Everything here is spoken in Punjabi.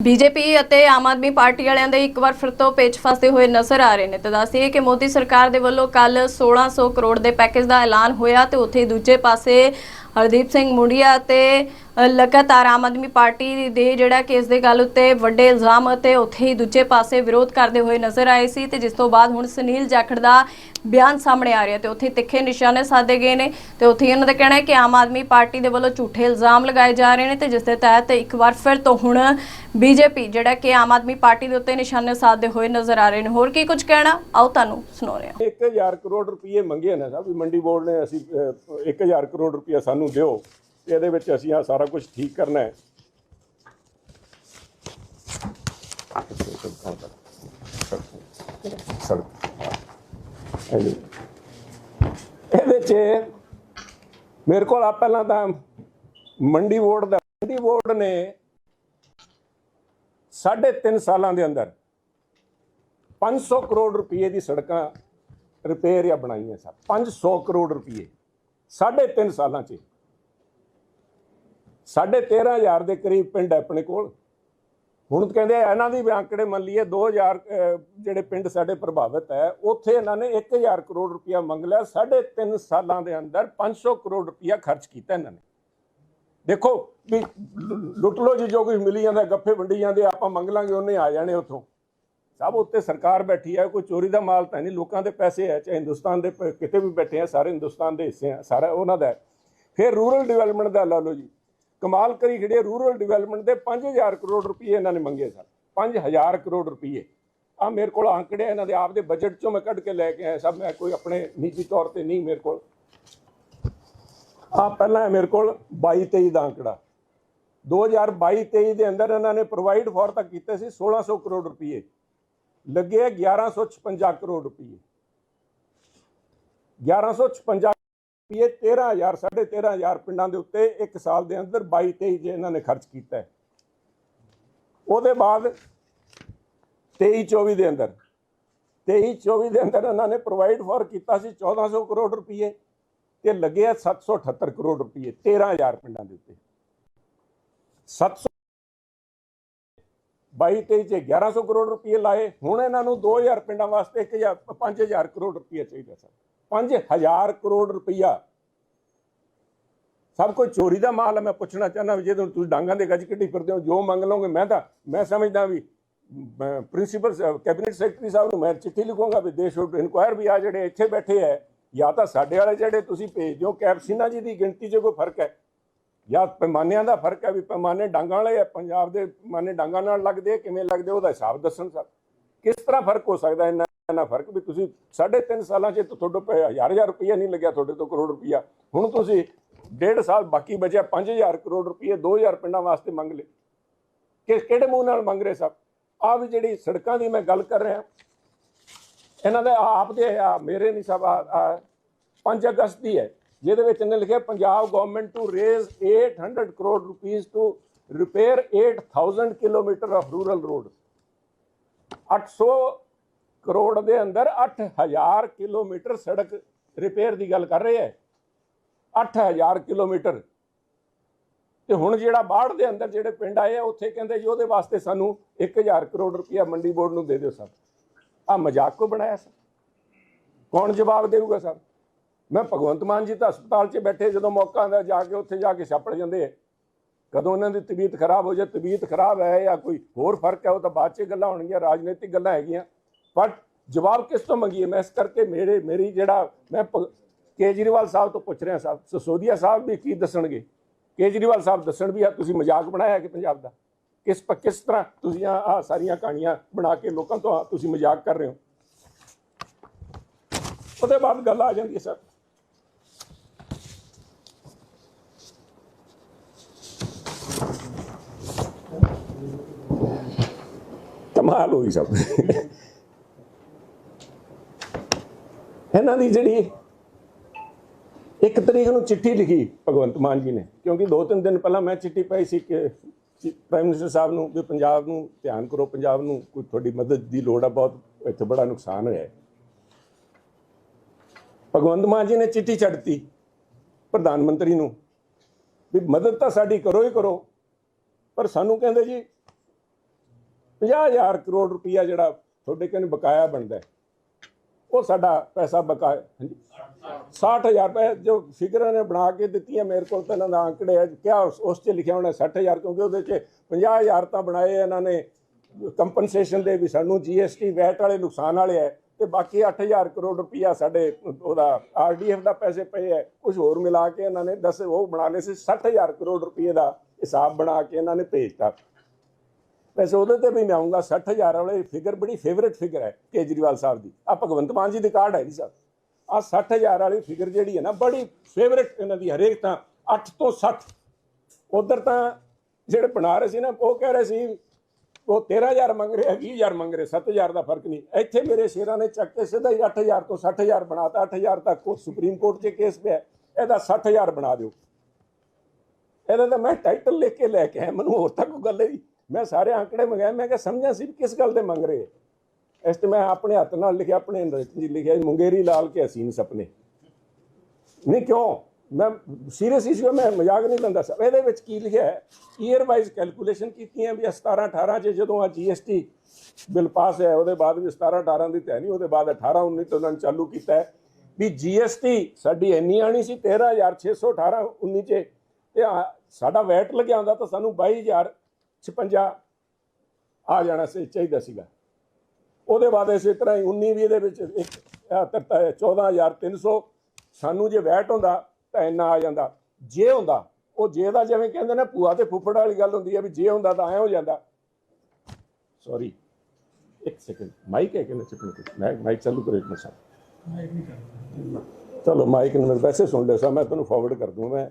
ਬੀਜੇਪੀ ਅਤੇ ਆਮ ਆਦਮੀ ਪਾਰਟੀ ਵਾਲਿਆਂ ਦੇ ਇੱਕ ਵਾਰ ਫਿਰ ਤੋਂ ਪੇਚ ਫਸਦੇ ਹੋਏ ਨਜ਼ਰ ਆ ਰਹੇ ਨੇ ਤੇ ਦੱਸਦੀ ਕਿ ਮੋਦੀ ਸਰਕਾਰ ਦੇ ਵੱਲੋਂ ਕੱਲ 1600 ਕਰੋੜ ਦੇ ਪੈਕੇਜ ਦਾ ਐਲਾਨ ਹੋਇਆ ਤੇ ਉੱਥੇ ਦੂਜੇ ਪਾਸੇ ਹਰਦੀਪ ਸਿੰਘ ਮੁੰਡੀਆ ਤੇ ਲਗਾਤਾਰ ਆਮ ਆਦਮੀ ਪਾਰਟੀ ਦੇ ਜਿਹੜਾ ਕਿ ਦੇ ਗੱਲ ਉੱਤੇ ਵੱਡੇ ਇਲਜ਼ਾਮ ਅਤੇ ਉੱਥੇ ਹੀ ਦੂਜੇ ਪਾਸੇ ਵਿਰੋਧ ਕਰਦੇ ਹੋਏ ਨਜ਼ਰ ਆਏ ਸੀ ਤੇ ਜਿਸ ਤੋਂ ਬਾਅਦ ਹੁਣ ਸੁਨੀਲ ਜਾਖੜ ਦਾ ਬਿਆਨ ਸਾਹਮਣੇ ਆ ਰਿਹਾ ਤੇ ਉੱਥੇ ਤਿੱਖੇ ਨਿਸ਼ਾਨੇ ਸਾਧੇ ਗਏ ਨੇ ਤੇ ਉੱਥੇ ਹੀ ਦਾ ਕਹਿਣਾ ਹੈ ਕਿ ਆਮ ਆਦਮੀ ਪਾਰਟੀ ਦੇ ਵੱਲੋਂ ਝੂਠੇ ਇਲਜ਼ਾਮ ਲਗਾਏ ਜਾ ਰਹੇ ਨੇ ਤੇ ਜਿਸ ਦੇ ਤਹਿਤ ਇੱਕ ਵਾਰ ਫਿਰ ਤੋਂ ਹੁਣ ਬੀਜੇਪੀ ਜਿਹੜਾ ਕਿ ਆਮ ਆਦਮੀ ਪਾਰਟੀ ਦੇ ਉੱਤੇ ਨਿਸ਼ਾਨੇ ਸਾਧਦੇ ਹੋਏ ਨਜ਼ਰ ਆ ਰਹੇ ਨੇ। ਹੋਰ ਕੀ ਕੁਝ ਕਹਿਣਾ? ਆਓ ਤੁਹਾਨੂੰ ਸੁਣਾਉਂਦੇ ਹਾਂ। 1000 ਕਰੋੜ ਰੁਪਏ ਮੰਗੇ ਨੇ ਸਾਹਿਬ ਮੰਡੀ ਬੋਰਡ ਨੇ ਅਸੀਂ 1000 ਕਰੋੜ ਰੁਪਏ ਸਾਨੂੰ ਦਿਓ। ਇਹਦੇ ਵਿੱਚ ਅਸੀਂ ਆ ਸਾਰਾ ਕੁਝ ਠੀਕ ਕਰਨਾ ਹੈ। ਇਹਦੇ ਚ ਮੇਰੇ ਕੋਲ ਆ ਪਹਿਲਾਂ ਤਾਂ ਮੰਡੀ ਬੋਰਡ ਦਾ ਮੰਡੀ ਬੋਰਡ ਨੇ ਸਾਢੇ ਤਿੰਨ ਸਾਲਾਂ ਦੇ ਅੰਦਰ 500 ਕਰੋੜ ਰੁਪਏ ਦੀ ਸੜਕਾਂ ਰਿਪੇਅਰ ਜਾਂ ਬਣਾਈਆਂ ਸਨ। 500 ਕਰੋੜ ਰੁਪਏ। ਸਾਢੇ ਤਿੰਨ ਸਾਲਾਂ 'ਚ ਸਾਢੇ 13000 ਦੇ ਕਰੀਬ ਪਿੰਡ ਹੈ ਆਪਣੇ ਕੋਲ। ਹੁਣ ਕਹਿੰਦੇ ਇਹਨਾਂ ਦੀ ਵੀ ਆંકੜੇ ਮੰਨ ਲਈਏ 2000 ਅਹ, ਜਿਹੜੇ ਪਿੰਡ ਸਾਡੇ ਪ੍ਰਭਾਵਿਤ ਹੈ ਉੱਥੇ ਇਹਨਾਂ ਨੇ 1000 ਕਰੋੜ ਰੁਪਇਆ ਮੰਗ ਲਿਆ ਸਾਢੇ ਤਿੰਨ ਸਾਲਾਂ ਦੇ ਅੰਦਰ 500 ਕਰੋੜ ਰੁਪਇਆ ਖਰਚ ਕੀਤਾ ਇਹਨਾਂ ਨੇ। ਦੇਖੋ ਵੀ ਲੁੱਟ ਲੋ ਜੀ ਜੋ ਕੁਝ ਮਿਲੀ ਜਾਂਦਾ ਗੱਫੇ ਵੰਡੀ ਜਾਂਦੇ ਆਪਾਂ ਮੰਗ ਲਾਂਗੇ ਉਹਨੇ ਆ ਜਾਣੇ ਉੱਥੋਂ। ਸਭ ਉੱਤੇ ਸਰਕਾਰ ਬੈਠੀ ਹੈ ਕੋਈ ਚੋਰੀ ਦਾ ਮਾਲ ਤਾਂ ਨਹੀਂ, ਲੋਕਾਂ ਦੇ ਪੈਸੇ ਹੈ ਚਾਹੇ ਹਿੰਦੁਸਤਾਨ ਦੇ ਕਿਤੇ ਵੀ ਬੈਠੇ ਆ, ਸਾਰੇ ਹਿੰਦੁਸਤਾਨ ਦੇ ਹਿੱਸੇ ਆ, ਸਾਰਾ ਉਹਨਾਂ ਦਾ ਫਿਰ ਰੂਰਲ ਡਿਵੈਲਪਮੈਂਟ ਦਾ ਲਾ ਲਓ ਜੀ, ਕਮਾਲ ਕਰੀ ਖੜੇ ਰੂਰਲ ਡਿਵੈਲਪਮੈਂਟ ਦੇ 5000 ਕਰੋੜ ਰੁਪਏ ਇਹਨਾਂ ਨੇ ਮੰਗੇ ਸਰ 5000 ਕਰੋੜ ਰੁਪਏ। ਆ ਮੇਰੇ ਕੋਲ ਅੰਕੜੇ ਇਹਨਾਂ ਦੇ ਆਪ ਦੇ ਬਜਟ ਚੋਂ ਮੈਂ ਕੱਢ ਕੇ ਲੈ ਕੇ ਆਇਆ ਸਭ, ਮੈਂ ਕੋਈ ਆਪਣੇ ਨਿੱਜੀ ਤੌਰ ਤੇ ਨਹੀਂ ਮੇਰੇ ਕੋਲ। ਆ ਪਹਿਲਾਂ ਹੈ ਮੇਰੇ ਕੋਲ 22 23 ਦਾ ਅੰਕੜਾ 2022 23 ਦੇ ਅੰਦਰ ਇਹਨਾਂ ਨੇ ਪ੍ਰੋਵਾਈਡ ਫੋਰ ਤਾਂ ਕੀਤੇ ਸੀ 1600 ਕਰੋੜ ਰੁਪਏ। ਲੱਗੇ ਹੈ 1156 ਕਰੋੜ ਰੁਪਏ 1156 ਰੁਪਏ 13000 13500 ਪਿੰਡਾਂ ਦੇ ਉੱਤੇ ਇੱਕ ਸਾਲ ਦੇ ਅੰਦਰ 22 23 ਜੇ ਇਹਨਾਂ ਨੇ ਖਰਚ ਕੀਤਾ ਉਹਦੇ ਬਾਅਦ 23 24 ਦੇ ਅੰਦਰ 23 24 ਦੇ ਅੰਦਰ ਇਹਨਾਂ ਨੇ ਪ੍ਰੋਵਾਈਡ ਫॉर ਕੀਤਾ ਸੀ 1400 ਕਰੋੜ ਰੁਪਏ ਤੇ ਲੱਗੇ ਆ 778 ਕਰੋੜ ਰੁਪਏ 13000 ਪਿੰਡਾਂ ਦੇ ਉੱਤੇ। 700 22 23 ਚ 1100 ਕਰੋੜ ਰੁਪਏ ਲਾਏ, ਹੁਣ ਇਹਨਾਂ ਨੂੰ 2000 ਪਿੰਡਾਂ ਵਾਸਤੇ 1000 5000 ਕਰੋੜ ਰੁਪਏ ਚਾਹੀਦਾ ਸਰ 5000 ਕਰੋੜ ਰੁਪਇਆ ਸਭ ਕੁਝ ਚੋਰੀ ਦਾ ਮਾਲ ਹੈ ਮੈਂ ਪੁੱਛਣਾ ਚਾਹੁੰਦਾ ਵੀ ਜਦੋਂ ਤੁਸੀਂ ਡਾਂਗਾਂ ਦੇ ਗੱਜ ਕੱਢੀ ਫਿਰਦੇ ਹੋ, ਜੋ ਮੰਗ ਲਓਗੇ, ਮੈਂ ਤਾਂ, ਮੈਂ ਸਮਝਦਾ ਵੀ ਪ੍ਰਿੰਸੀਪਲ ਕੈਬਨਿਟ ਸੈਕਟਰੀ ਸਾਹਿਬ ਨੂੰ ਮੈਂ ਚਿੱਠੀ ਲਿਖੂੰਗਾ ਵੀ ਦੇ ਸ਼ੁੱਡ ਇਨਕੁਆਇਰ ਵੀ ਆ ਜਿਹੜੇ ਇੱਥੇ ਬੈਠੇ ਹੈ ਜਾਂ ਤਾਂ ਸਾਡੇ ਵਾਲੇ ਜਿਹੜੇ ਤੁਸੀਂ ਭੇਜ ਦਿਓ ਕੈਪਸੀਨਾ ਜੀ ਦੀ ਗਿਣਤੀ 'ਚ ਕੋਈ ਫ਼ਰਕ ਹੈ? ਜਾਂ ਪੈਮਾਨਿਆਂ ਦਾ ਫ਼ਰਕ ਹੈ ਵੀ ਪੈਮਾਨੇ ਡਾਂਗਾਂ ਵਾਲੇ ਆ ਪੰਜਾਬ ਦੇ ਪੈਮਾਨੇ ਡਾਂਗਾਂ ਨਾਲ ਲੱਗਦੇ ਆ, ਕਿਵੇਂ ਲੱਗਦੇ ਉਹਦਾ ਹਿਸਾਬ ਦੱਸਣ ਸਰ। ਕਿਸ ਤਰ੍ਹਾਂ ਫ਼ਰਕ ਹੋ ਸਕਦਾ ਇੰਨਾ ਇੰਨਾ ਫ਼ਰਕ? ਵੀ ਤੁਸੀਂ ਸਾਢੇ ਤਿੰਨ ਸਾਲਾਂ 'ਚ ਤੁਹਾਡੇ ਪਏ ਹਜ਼ਾਰ ਹਜ਼ਾਰ ਰੁਪਈਆ ਨਹੀਂ ਲੱਗਿਆ, ਤੁਹਾਡੇ ਤੋਂ ਕਰੋੜ ਰੁਪਈਆ। ਹੁਣ ਤੁਸੀਂ ਡੇਢ ਸਾਲ ਬਾਕੀ ਬਚਿਆ 5000 ਕਰੋੜ ਰੁਪਈਏ 2000 ਪਿੰਡਾਂ ਵਾਸਤੇ ਮੰਗ ਲਏ। ਕਿ ਕਿਹੜੇ ਮੂੰਹ ਨਾਲ ਮੰਗ ਰਹੇ ਸਭ ਆ ਵੀ ਜਿਹੜੀ ਸੜਕਾਂ ਦੀ ਮੈਂ ਗੱਲ ਕਰ ਰਿਹਾ। ਇਹਨਾਂ ਦੇ ਆਪ ਦੇ ਆ, ਮੇਰੇ ਨਹੀਂ ਸਭ ਆ 5 ਅਗਸਤ ਦੀ ਹੈ। ਜਿਹਦੇ ਵਿੱਚ ਇਹਨੇ ਲਿਖਿਆ, Punjab government to raise 800 crore rupees to repair 8000 kilometre of rural road 800 crore ਦੇ ਅੰਦਰ 8000 ਕਿਲੋਮੀਟਰ ਸੜਕ ਰਿਪੇਅਰ ਦੀ ਗੱਲ ਕਰ ਰਿਹਾ ਹੈ। 8000 ਕਿਲੋਮੀਟਰ ਤੇ ਹੁਣ ਜਿਹੜਾ ਬਾੜ ਦੇ ਅੰਦਰ ਜਿਹੜੇ ਪਿੰਡ ਆਏ ਆ, ਉੱਥੇ ਕਹਿੰਦੇ ਜੀ ਉਹਦੇ ਵਾਸਤੇ ਸਾਨੂੰ 1000 ਕਰੋੜ ਰੁਪਇਆ ਮੰਡੀ ਬੋਰਡ ਨੂੰ ਦੇ ਦਿਓ ਸਰ। ਆ ਮਜ਼ਾਕ ਕੋ ਬਣਾਇਆ ਸਰ? ਕੌਣ ਜਵਾਬ ਦੇਊਗਾ ਸਰ? ਮੈਂ ਭਗਵੰਤ ਮਾਨ ਜੀ ਤਾਂ ਹਸਪਤਾਲ 'ਚ ਬੈਠੇ ਜਦੋਂ ਮੌਕਾ ਆਉਂਦਾ, ਜਾ ਕੇ ਉੱਥੇ ਜਾ ਕੇ ਛਾਪੜ ਜਾਂਦੇ ਆ। ਕਦੋਂ ਉਹਨਾਂ ਦੀ ਤਬੀਅਤ ਖਰਾਬ ਹੋ ਜਾਏ, ਤਬੀਅਤ ਖਰਾਬ ਹੈ ਜਾਂ ਕੋਈ ਹੋਰ ਫ਼ਰਕ ਹੈ, ਉਹ ਤਾਂ ਬਾਅਦ 'ਚ ਗੱਲਾਂ ਹੋਣਗੀਆਂ, ਰਾਜਨੀਤਿਕ ਗੱਲਾਂ ਹੈਗੀਆਂ। ਪਰ ਜਵਾਬ ਕਿਸ ਤੋਂ ਮੰਗੀਏ? ਮੈਂ ਇਸ ਕਰਕੇ ਮੇਰੇ, ਮੇਰੀ ਜਿਹੜਾ ਮੈਂ ਭ- ਕੇਜਰੀਵਾਲ ਸਾਹਿਬ ਤੋਂ ਪੁੱਛ ਰਿਹਾ ਸਾਹਿਬ। ਸਸੋਦੀਆ ਸਾਹਿਬ ਵੀ ਕੀ ਦੱਸਣਗੇ? ਕੇਜਰੀਵਾਲ ਸਾਹਿਬ ਦੱਸਣ ਵੀ ਆ, ਤੁਸੀਂ ਮਜ਼ਾਕ ਬਣਾਇਆ ਕਿ ਪੰਜਾਬ ਦਾ? ਕਿਸ ਕਿਸ ਤਰ੍ਹਾਂ ਤੁਸੀਂ ਆ ਸਾਰੀਆਂ ਕਹਾਣੀਆਂ ਬਣਾ ਕੇ ਲੋਕਾਂ ਤੋਂ ਤੁਸੀਂ ਮਜ਼ਾਕ ਕਰ ਰਹੇ ਹੋ? ਉਹਦੇ ਬਾਅਦ ਗੱਲ ਆ ਜਾਂਦੀ ਹੈ, ਸਰ। ਕਮਾਲ ਹੋਈ ਸਭ। ਇਹਨਾਂ ਦੀ ਜਿਹੜੀ ਇੱਕ ਤਰੀਕ ਨੂੰ ਚਿੱਠੀ ਲਿਖੀ ਭਗਵੰਤ ਮਾਨ ਜੀ ਨੇ, ਕਿਉਂਕਿ ਦੋ ਤਿੰਨ ਦਿਨ ਪਹਿਲਾਂ ਮੈਂ ਚਿੱਠੀ ਪਾਈ ਸੀ ਕਿ ਪ੍ਰਾਈਮ ਮਿਨਿਸਟਰ ਸਾਹਿਬ ਨੂੰ ਵੀ ਪੰਜਾਬ ਨੂੰ ਧਿਆਨ ਕਰੋ, ਪੰਜਾਬ ਨੂੰ ਕੋਈ ਤੁਹਾਡੀ ਮਦਦ ਦੀ ਲੋੜ ਆ, ਬਹੁਤ ਇੱਥੇ ਬੜਾ ਨੁਕਸਾਨ ਹੋਇਆ ਹੈ। ਭਗਵੰਤ ਮਾਨ ਜੀ ਨੇ ਚਿੱਠੀ ਛੱਡਤੀ ਪ੍ਰਧਾਨ ਮੰਤਰੀ ਨੂੰ ਵੀ ਮਦਦ ਤਾਂ ਸਾਡੀ ਕਰੋ ਹੀ ਕਰੋ, ਪਰ ਸਾਨੂੰ ਕਹਿੰਦੇ ਜੀ 50000 ਕਰੋੜ ਰੁਪਈਆ ਜਿਹੜਾ ਤੁਹਾਡੇ ਕਹਿੰਦੇ ਬਕਾਇਆ ਬਣਦਾ ਉਹ ਸਾਡਾ ਪੈਸਾ ਬਕਾਇਆ ਹਾਂਜੀ। 60000 ਰੁਪਏ ਜੋ ਫਿਗਰਾਂ ਨੇ ਬਣਾ ਕੇ ਦਿੱਤੀਆਂ ਮੇਰੇ ਕੋਲ ਤਾਂ ਇਹਨਾਂ ਦਾ ਅੰਕੜੇ ਹੈ ਕਿਆ ਉਸ 'ਚ ਲਿਖਿਆ ਹੋਣਾ 60000 ਕਿਉਂਕਿ ਉਹਦੇ 'ਚ 50000 ਤਾਂ ਬਣਾਏ ਇਹਨਾਂ ਨੇ। ਕੰਪਨਸੇਸ਼ਨ ਦੇ ਵੀ ਸਾਨੂੰ ਜੀਐਸਟੀ ਵੈਟ ਵਾਲੇ ਨੁਕਸਾਨ ਵਾਲੇ ਹੈ ਤੇ ਬਾਕੀ 8000 ਕਰੋੜ ਰੁਪਈਆ ਸਾਡੇ ਉਹਦਾ ਆਰਡੀਐਫ ਦਾ ਪੈਸੇ ਪਏ ਹੈ ਕੁਝ ਹੋਰ ਮਿਲਾ ਕੇ ਇਹਨਾਂ ਨੇ 10 ਉਹ ਬਣਾਣੇ ਸੀ। 60000 ਕਰੋੜ ਰੁਪਈਏ ਦਾ ਹਿਸਾਬ ਬਣਾ ਕੇ ਇਹਨਾਂ ਨੇ ਭੇਜਤਾ। ਵੈਸੇ ਉਹਦੇ ਤੇ ਵੀ ਮੈਂ ਆਉਂਗਾ 60000 ਵਾਲੇ ਫਿਗਰ ਬੜੀ ਫੇਵਰਿਟ ਫਿਗਰ ਹੈ ਕੇਜਰੀਵਾਲ ਸਾਹਿਬ ਦੀ। ਆ ਭਗਵੰਤ ਮਾਨ ਜੀ ਦੀ ਕਾਰਡ ਹੈ ਜੀ ਸਾਹਿਬ ਆ 60000 ਵਾਲੀ ਫਿਗਰ ਜਿਹੜੀ ਹੈ ਨਾ, ਬੜੀ ਫੇਵਰਿਟ ਇਹਨਾਂ ਦੀ ਹਰੇਕ ਤਾਂ 8 ਤੋਂ 60 ਉਧਰ ਤਾਂ ਜਿਹੜੇ ਬਣਾ ਰਹੇ ਸੀ ਨਾ, ਉਹ ਕਹਿ ਰਹੇ ਸੀ, ਉਹ 13000 ਮੰਗ ਰਹੇ 20000 ਮੰਗ ਰਹੇ 7000 ਦਾ ਫ਼ਰਕ ਨਹੀਂ। ਇੱਥੇ ਮੇਰੇ ਸ਼ੇਰਾਂ ਨੇ ਚੱਕ ਕੇ ਸਿੱਧਾ ਹੀ 8000 ਤੋਂ 60000 ਬਣਾਤਾ 8000 ਤੱਕ ਉਹ ਸੁਪਰੀਮ ਕੋਰਟ 'ਚ ਕੇਸ ਪਿਆ। ਇਹਦਾ 60000 ਬਣਾ ਦਿਓ। ਇਹਦਾ ਤਾਂ ਮੈਂ ਟਾਈਟਲ ਲਿਖ ਕੇ ਲੈ ਕੇ ਆਇਆ, ਮੈਨੂੰ ਹੋਰ ਤੱਕ ਕੋਈ ਗੱਲ ਨਹੀਂ। ਮੈਂ ਸਾਰੇ ਅੰਕੜੇ ਮੰਗਾਏ ਮੈਂ ਕਿਹਾ ਸਮਝਿਆ ਸੀ ਵੀ ਕਿਸ ਗੱਲ ਦੇ ਮੰਗ ਰਹੇ ਇਸ ਤੇ ਮੈਂ ਆਪਣੇ ਹੱਥ ਨਾਲ ਲਿਖਿਆ, ਆਪਣੇ ਅੰਦਰ ਜੀ ਲਿਖਿਆ, ਮੁੰਗੇਰੀ ਲਾਲ ਕੇ ਹਸੀਨ ਸੁਪਨੇ। ਨਹੀਂ ਕਿਉਂ? ਮੈਂ ਸੀਰੀਅਸ ਇਸ਼ੂ ਮੈਂ ਮਜ਼ਾਕ ਨਹੀਂ ਲੈਂਦਾ ਸਰ। ਇਹਦੇ ਵਿੱਚ ਕੀ ਲਿਖਿਆ ਹੈ? ਈਅਰ ਵਾਈਜ਼ ਕੈਲਕੂਲੇਸ਼ਨ ਕੀਤੀਆਂ ਵੀ 17 18 ਚ ਜਦੋਂ ਆ ਜੀਐਸਟੀ ਬਿੱਲ ਪਾਸ ਹੈ ਉਹਦੇ ਬਾਅਦ ਵੀ 17 18 ਦੀ ਤੈਅ ਨਹੀਂ, ਉਹਦੇ ਬਾਅਦ 18 19 ਤੋਂ ਉਹਨਾਂ ਨੇ ਚਾਲੂ ਕੀਤਾ ਹੈ। ਵੀ ਜੀਐਸਟੀ ਸਾਡੀ ਇੰਨੀ ਆਣੀ ਸੀ 13618 19 ਚ। ਤੇ ਸਾਡਾ ਵੈਟ ਲੱਗਿਆ ਹੁੰਦਾ ਤਾਂ ਸਾਨੂੰ 22056 ਆ ਜਾਣਾ ਸੀ ਚਾਹੀਦਾ ਸੀਗਾ। ਉਹਦੇ ਬਾਅਦ ਇਸੇ ਤਰ੍ਹਾਂ ਹੀ 19 20 ਦੇ ਵਿੱਚ ਇੱਕ ਆਹ ਤਰਤਾ ਹੈ 14300 ਸਾਨੂੰ ਜੇ ਵੈਟ ਹੁੰਦਾ ਤਾਂ ਇੰਨਾ ਆ ਜਾਂਦਾ। ਜੇ ਹੁੰਦਾ ਉਹ ਜੇ ਦਾ ਜਿਵੇਂ ਕਹਿੰਦੇ ਨੇ ਭੂਆ ਤੇ ਫੁੱਫੜ ਵਾਲੀ ਗੱਲ ਹੁੰਦੀ ਹੈ ਵੀ ਜੇ ਹੁੰਦਾ ਤਾਂ ਐ ਹੋ ਜਾਂਦਾ। ਸੌਰੀ ਇੱਕ ਸੈਕਿੰਡ ਮਾਈਕ ਹੈ ਕਿ ਨਾ ਚੁੱਪ ਨਹੀਂ ਮੈਂ ਮਾਈਕ ਚਾਲੂ ਕਰੋ ਇੱਕ ਮਿੰਟ ਸਾਹਿਬ ਚਲੋ ਮਾਈਕ ਨੂੰ ਮੇਰੇ ਵੈਸੇ ਸੁਣ ਲਿਓ ਸਾ ਮੈਂ ਤੁਹਾਨੂੰ ਫਾਰਵਰਡ ਕਰ ਦੂੰ ਮੈਂ